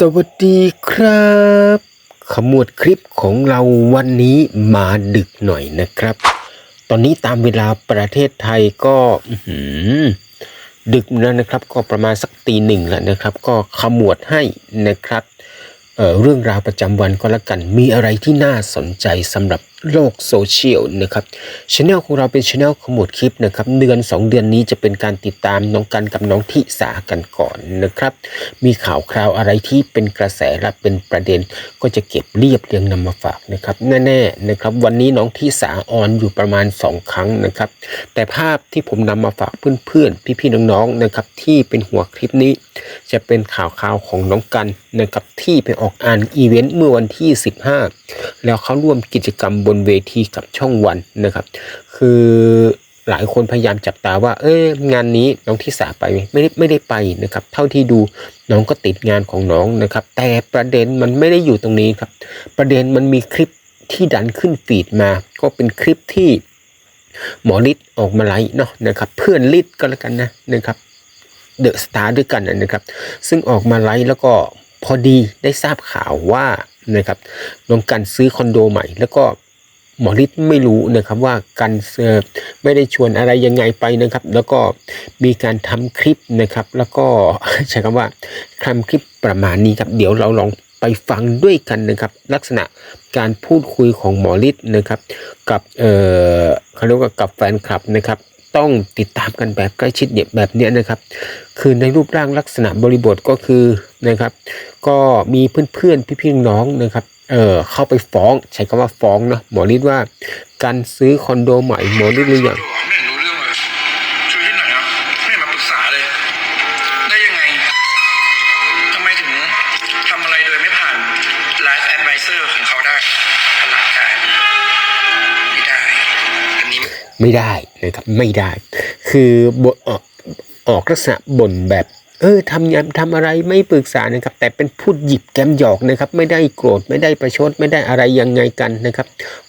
สวัสดีครับ ขมวดคลิปของเราวันนี้มาดึกหน่อยนะครับ ตอนนี้ตามเวลาประเทศไทยก็ดึกแล้วนะครับ ก็ประมาณสักตีหนึ่งแล้วนะครับ ก็ขมวดให้นะครับเเรื่องราวประจำวันก็แล้วกันมีอะไรที่น่าสนใจสำหรับ โลกโซเชียลนะครับช anel ของเราเป็นช anel ขมวดคลิปนะครับเดือน 2 เดือนนี้จะเป็นการติดตามน้องกันกับน้องทิสากันก่อนนะครับ มีข่าวคราวอะไรที่เป็นกระแสและเป็นประเด็น ก็จะเก็บเรียบเรียงนำมาฝากนะครับแน่ๆนะครับ วันนี้น้องทิสาออนอยู่ประมาณ 2 ครั้งนะครับ แต่ภาพที่ผมนำมาฝากเพื่อนๆพี่ๆน้องๆนะครับที่เป็นหัวคลิปนี้ จะเป็นข่าวข่าวของน้องกันนะครับที่ไปออกอ่านอีเวนต์เมื่อวันที่ 15 แล้วเขาร่วมกิจกรรมบนเวทีกับช่องวันนะครับ คือหลายคนพยายามจับตาว่า เอ้ยงานนี้น้องทิสาไปไหมไม่ได้ไม่ได้ไปนะครับ เท่าที่ดูน้องก็ติดงานของน้องนะครับ แต่ประเด็นมันไม่ได้อยู่ตรงนี้ครับ ประเด็นมันมีคลิปที่ดันขึ้นฟีดมา ก็เป็นคลิปที่หมอฤทธิ์ออกมาไลฟ์เนาะนะครับ เพื่อนฤทธิ์ก็แล้วกันนะนะครับเดอะสตาร์ด้วยกันนะครับ ซึ่งออกมาไลฟ์แล้วก็พอดีได้ทราบข่าวว่านะครับน้องกันซื้อคอนโดใหม่ แล้วก็ หมอฤทธิ์ไม่รู้นะครับว่ากันเซอ่อไม่ได้ชวนอะไรยังไงไปนะครับ แล้วก็มีการทำคลิปนะครับ แล้วก็ใช้คำว่าทำคลิปประมาณนี้ครับ เดี๋ยวเราลองไปฟังด้วยกันนะครับ ลักษณะการพูดคุยของหมอฤทธิ์นะครับ กับเอ่อเขาเรียกว่ากับแฟนคลับนะครับต้องติดตามกันแบบใกล้ชิดเนี่ยแบบเนี้ยนะครับ คือในรูปร่างลักษณะบริบทก็คือนะครับ ก็มีเพื่อนๆพี่ๆน้องนะครับ เออเข้าไปฟ้อง ใช้คำว่าฟ้องเนาะหมอฤทธิ์ว่า การซื้อคอนโดใหม่หมอฤทธิ์หรือยังไม่เห็นรู้เรื่องเลยช่วยที่ไหนอะไม่เห็นมาปรึกษาเลยได้ยังไงทำไมถึงทำอะไรโดยไม่ผ่าน Life Advisor ของเขาได้พลังกายไม่ได้อันนี้ไม่ได้นะครับไม่ได้ คือบทออกออกลักษณะบ่นแบบ เออทำยามทำอะไรไม่ปรึกษานะครับ แต่เป็นพูดหยิบแกมหยอกนะครับ ไม่ได้โกรธไม่ได้ประชดไม่ได้อะไรยังไงกันนะครับ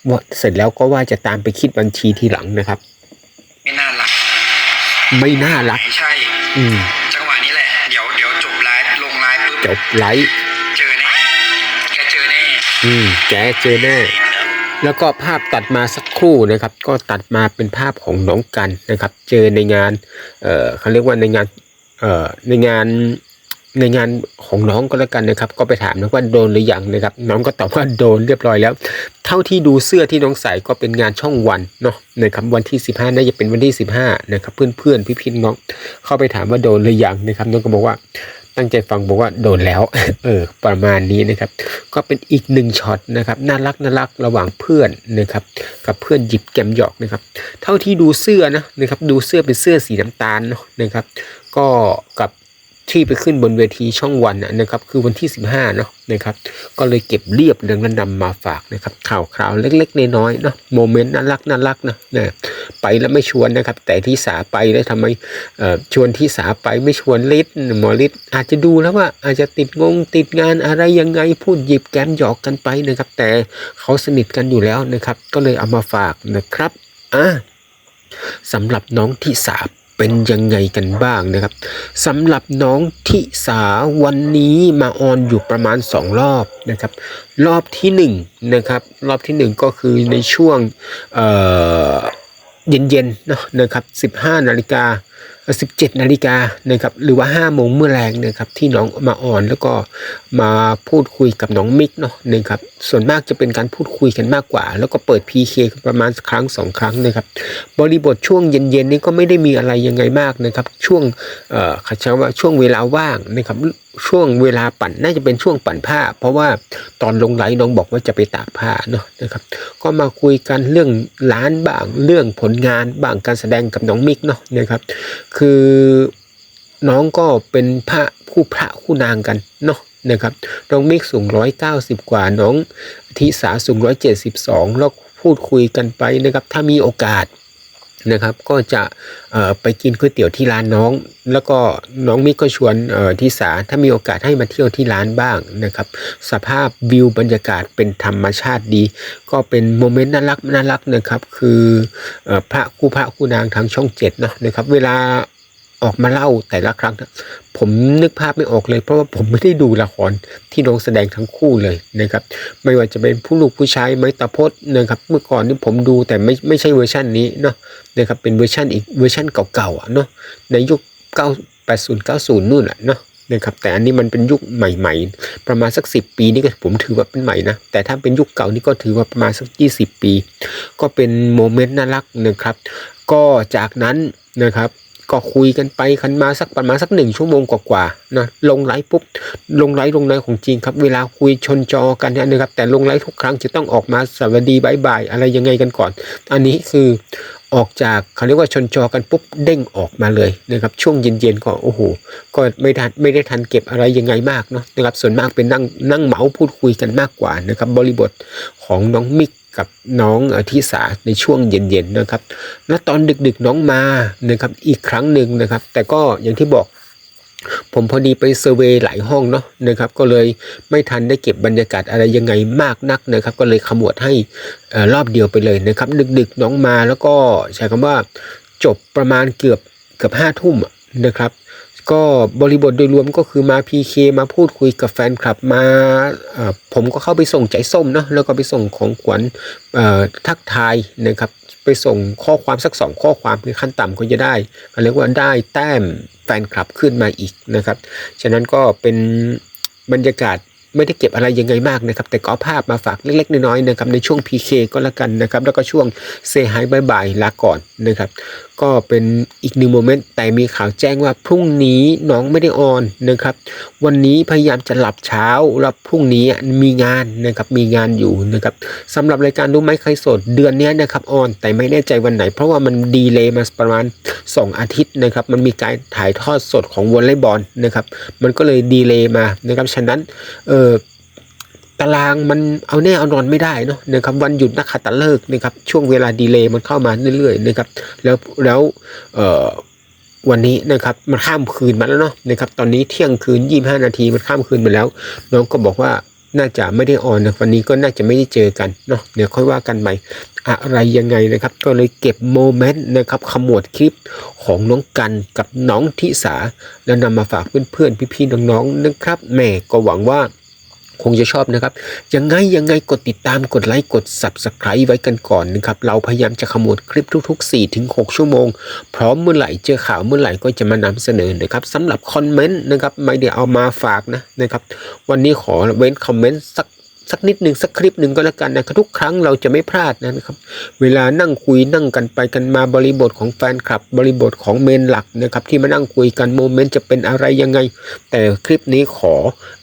ว่าเสร็จแล้วก็ว่าจะตามไปคิดบัญชีทีหลังนะครับ ไม่น่ารัก ไม่น่ารักไม่ใช่ อืมจังหวะนี้แหละ เดี๋ยวเดี๋ยวจบไลฟ์ลงไลฟ์ปุ๊บจบไลฟ์เจอแน่แกเจอแน่อืมแกเจอแน่แล้วก็ภาพตัดมาสักครู่นะครับ ก็ตัดมาเป็นภาพของน้องกันนะครับ เจอในงาน เอ่อเขาเรียกว่าในงาน เอ่อในงานในงานของน้องก็แล้วกันนะครับ ก็ไปถามนะว่าโดนหรือยังนะครับ น้องก็ตอบว่าโดนเรียบร้อยแล้ว เท่าที่ดูเสื้อที่น้องใส่ก็เป็นงานช่องวันเนาะนะครับวันที่ 15น่าจะเป็นวันที่ 15นะครับเพื่อนๆพี่ๆน้องเข้าไปถามว่าโดนหรือยังนะครับ น้องก็บอกว่าตั้งใจฟังบอกว่าโดนแล้ว เออ ประมาณนี้นะครับ ก็เป็นอีกหนึ่งช็อตนะครับน่ารักน่ารักระหว่างเพื่อนนะครับ กับเพื่อนหยิบแกมหยอกนะครับ เท่าที่ดูเสื้อนะนะครับ ดูเสื้อเป็นเสื้อสีน้ำตาลเนาะนะครับ ก็กับที่ไปขึ้นบนเวทีช่องวันนะครับ คือวันที่ 15เนาะนะครับ ก็เลยเก็บเรียบเรื่องนั้นนำมาฝากนะครับ ข่าวคราวเล็กๆน้อยๆเนาะโมเมนต์น่ารักน่ารักนะนะไปแล้วไม่ชวนนะครับ แต่ที่สาไปแล้วทำไมชวนที่สาไปไม่ชวนลิศหมอลิศอาจจะดูแล้วว่าอาจจะติดงงติดงานอะไรยังไงพูดหยิบแกมหยอกกันไปนะครับ แต่เขาสนิทกันอยู่แล้วนะครับ ก็เลยเอามาฝากนะครับอะสำหรับน้องทิสา เป็นยังไงกันบ้างนะครับสำหรับน้องทิสาวันนี้มาออนอยู่ประมาณ 2 รอบนะครับ รอบที่1นะครับรอบที่ 1 ก็คือในช่วงเอ่อ เย็นๆเนาะนะครับ 15 นาฬิกา 17 นาฬิกานะครับหรือว่า 5 โมงเมื่อแรงนะครับที่น้องมาอ่อนแล้วก็มาพูดคุยกับน้องมิกเนาะนะครับส่วนมากจะเป็นการพูดคุยกันมากกว่า แล้วก็เปิด PK ประมาณครั้งสองครั้งนะครับบริบทช่วงเย็นๆนี่ก็ไม่ได้มีอะไรยังไงมากนะครับช่วงเอ่อขาชว่าช่วงเวลาว่างนะครับ ช่วงเวลาปั่นน่าจะเป็นช่วงปั่นผ้า เพราะว่าตอนลงไหลน้องบอกว่าจะไปตากผ้าเนาะนะครับ ก็มาคุยกันเรื่องร้านบ้างเรื่องผลงานบ้างการแสดงกับน้องมิกเนาะนะครับ คือน้องก็เป็นพระคู่พระคู่นางกันเนาะนะครับน้องมิกสูงร้อยเก้าสิบกว่าน้องทิสาสูงร้อยเจ็ดสิบสองแล้วพูดคุยกันไปนะครับ ถ้ามีโอกาส นะครับ ก็จะไปกินก๋วยเตี๋ยวที่ร้านน้อง แล้วก็น้องมิกก็ชวนทิสาถ้ามีโอกาสให้มาเที่ยวที่ร้านบ้างนะครับ สภาพวิวบรรยากาศเป็นธรรมชาติดี ก็เป็นโมเมนต์น่ารักน่ารักนะครับ คือเอ่อพระคู่พระคู่นางทางช่องเจ็ดเนาะนะครับ เวลา ออกมาเล่าแต่ละครั้งนะผมนึกภาพไม่ออกเลย เพราะว่าผมไม่ได้ดูละครที่น้องแสดงทั้งคู่เลยนะครับ ไม่ว่าจะเป็นผู้ลูกผู้ชายไม้ตาพดนะครับ เมื่อก่อนนี่ผมดูแต่ไม่ไม่ใช่เวอร์ชันนี้เนาะนะครับเป็นเวอร์ชันอีกเวอร์ชันเก่าๆอะเนาะในยุค9 80 90นู่นแหละเนาะนะครับแต่อันนี้มันเป็นยุคใหม่ ๆ ประมาณสัก 10 ปีนี่ก็ผมถือว่าเป็นใหม่นะแต่ถ้าเป็นยุคเก่านี่ก็ถือว่าประมาณสัก 20 ปี ก็เป็นโมเมนต์น่ารักนะครับ ก็จากนั้นนะครับ ก็คุยกันไปกันมาสักประมาณสักหนึ่งชั่วโมงกว่าๆนะลงไลฟ์ปุ๊บลงไลฟ์ลงไลฟ์ของจริงครับ เวลาคุยชนจอกันเนี่ยนะครับ แต่ลงไลฟ์ทุกครั้งจะต้องออกมาสวัสดีบายบายอะไรยังไงกันก่อน อันนี้คือออกจากเขาเรียกว่าชนจอกันปุ๊บเด้งออกมาเลยนะครับช่วงเย็นๆก็โอ้โหก็ไม่ทันไม่ได้ทันเก็บอะไรยังไงมากเนาะนะครับส่วนมากเป็นนั่งนั่งเมาส์พูดคุยกันมากกว่านะครับบริบทของน้องมิก กับน้องอ่อทิสาในช่วงเย็นๆนะครับแล้วตอนดึกๆน้องมานะครับอีกครั้งหนึ่งนะครับ แต่ก็อย่างที่บอกผมพอดีไปเซอร์เวย์หลายห้องเนาะนะครับ ก็เลยไม่ทันได้เก็บบรรยากาศอะไรยังไงมากนักนะครับ ก็เลยขมวดให้รอบเดียวไปเลยนะครับ ดึกๆน้องมาแล้วก็ใช้คำว่าจบประมาณเกือบเกือบห้าทุ่มนะครับ ก็บริบทโดยรวมก็คือมา PK มาพูดคุยกับแฟนคลับมาผมก็เข้าไปส่งใจส้มเนาะแล้วก็ไปส่งของขวัญทักทายนะครับ ไปส่งข้อความสักสองข้อความคือขั้นต่ำก็จะได้เขาเรียกว่าได้แต้มแฟนคลับขึ้นมาอีกนะครับ ฉะนั้นก็เป็นบรรยากาศไม่ได้เก็บอะไรยังไงมากนะครับ แต่ก็เอภาพมาฝากเล็กๆน้อยๆนะครับในช่วง PK ก็แล้วกันนะครับ แล้วก็ช่วงเซฮายบายบายลาก่อนนะครับ ก็เป็นอีกหนึ่งโมเมนต์แต่มีข่าวแจ้งว่าพรุ่งนี้น้องไม่ได้ออนนะครับ วันนี้พยายามจะหลับเช้าแล้วพรุ่งนี้มีงานนะครับมีงานอยู่นะครับสำหรับรายการรู้ไหมใครสดเดือนนี้นะครับออนแต่ไม่แน่ใจวันไหน เพราะว่ามันดีเลย์มาประมาณ 2 อาทิตย์นะครับ มันมีการถ่ายทอดสดของวอลเลย์บอลนะครับ มันก็เลยดีเลย์มานะครับฉะนั้นเออ ตารางมันเอาแน่เอานอนไม่ได้เนาะนะครับวันหยุดนักขัตฤกษ์นะครับช่วงเวลาดีเลย์มันเข้ามาเรื่อยๆนะครับแล้วแล้วเอ่อวันนี้นะครับมันข้ามคืนมาแล้วเนาะนะครับตอนนี้เที่ยงคืนยี่ห้านาทีมันข้ามคืนมาแล้ว น้องก็บอกว่าน่าจะไม่ได้ออนนะวันนี้ก็น่าจะไม่ได้เจอกันเนาะเดี๋ยวค่อยว่ากันใหม่อะไรยังไงนะครับ ก็เลยเก็บโมเมนต์นะครับขมวดคลิปของน้องกันกับน้องทิสาแล้วนำมาฝากเพื่อนๆพี่ๆน้องๆนะครับแม่ก็หวังว่า คงจะชอบนะครับ ยังไงยังไงกดติดตามกดไลค์กด Subscribe ไว้กันก่อนนะครับ เราพยายามจะขมวดคลิปทุก ๆ 4-6 ชั่วโมง พร้อมเมื่อไหร่เจอข่าวเมื่อไหร่ก็จะมานำเสนอนะครับสำหรับคอมเมนต์นะครับไม่ได้เอามาฝากนะนะครับ วันนี้ขอเว้นคอมเมนต์สักสักนิดหนึ่งสักคลิปหนึ่งก็แล้วกันนะครับทุกครั้งเราจะไม่พลาดนะครับ เวลานั่งคุยนั่งกันไปกันมาบริบทของแฟนคลับ บริบทของเมนหลักนะครับที่มานั่งคุยกันโมเมนต์จะเป็นอะไรยังไง แต่คลิปนี้ขอ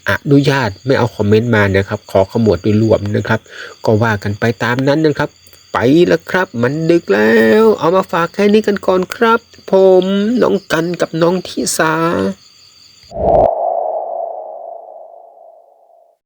อนุญาตไม่เอาคอมเมนต์มานะครับ ขอขมวดโดยรวมนะครับ ก็ว่ากันไปตามนั้นนะครับ ไปแล้วครับ มันดึกแล้ว เอามาฝากแค่นี้กันก่อนครับ ผมน้องกันกับน้องทิสา